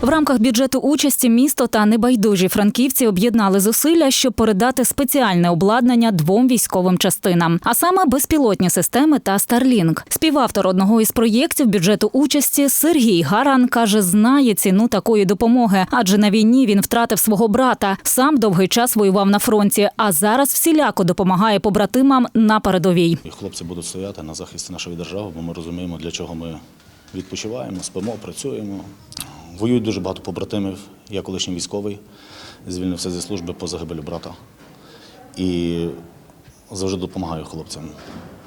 В рамках бюджету участі місто та небайдужі франківці об'єднали зусилля, щоб передати спеціальне обладнання двом військовим частинам, а саме безпілотні системи та Starlink. Співавтор одного із проєктів бюджету участі Сергій Гаран каже, знає ціну такої допомоги, адже на війні він втратив свого брата. Сам довгий час воював на фронті, а зараз всіляко допомагає побратимам на передовій. Хлопці будуть стояти на захисті нашої держави, бо ми розуміємо, для чого ми відпочиваємо, спимо, працюємо. Воюють дуже багато побратимів. Я колишній військовий, звільнився зі служби по загибелі брата. І завжди допомагаю хлопцям,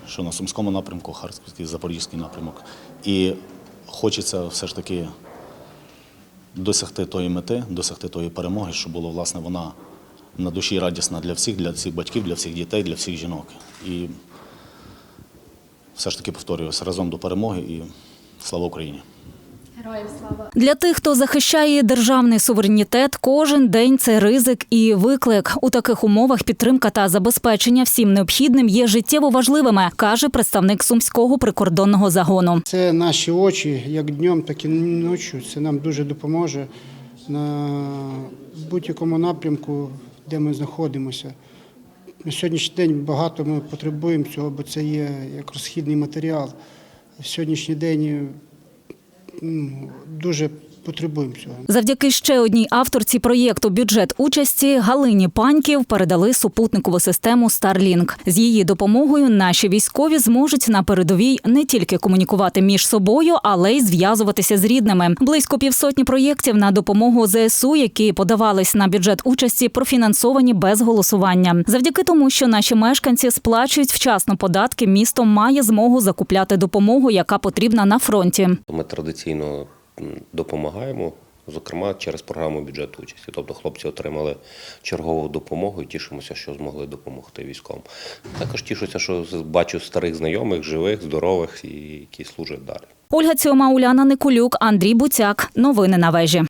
що на Сумському напрямку, Харківський, Запорізький напрямок. І хочеться все ж таки досягти тої мети, досягти тої перемоги, щоб була власне вона на душі радісна для всіх, для всіх батьків, для всіх дітей, для всіх жінок. І все ж таки повторююся разом до перемоги і слава Україні! Слава! Для тих, хто захищає державний суверенітет, кожен день це ризик і виклик. У таких умовах підтримка та забезпечення всім необхідним є життєво важливими, каже представник сумського прикордонного загону. Це наші очі, як днем, так і ночі. Це нам дуже допоможе на будь-якому напрямку, де ми знаходимося. На сьогоднішній день багато ми потребуємо цього, бо це є як розхідний матеріал. Сьогоднішній день дуже потребуємо цього. Завдяки ще одній авторці проєкту бюджет участі Галині Паньків передали супутникову систему Starlink. З її допомогою наші військові зможуть на передовій не тільки комунікувати між собою, але й зв'язуватися з рідними. Близько півсотні проєктів на допомогу ЗСУ, які подавались на бюджет участі, профінансовані без голосування. Завдяки тому, що наші мешканці сплачують вчасно податки, місто має змогу закупляти допомогу, яка потрібна на фронті. Ми традиційно допомагаємо, зокрема через програму бюджету участі. Тобто хлопці отримали чергову допомогу і тішимося, що змогли допомогти військовим. Також тішуся, що бачу старих знайомих, живих, здорових і які служать далі. Ольга Цьома, Уляна Никулюк, Андрій Буцяк. Новини на вежі.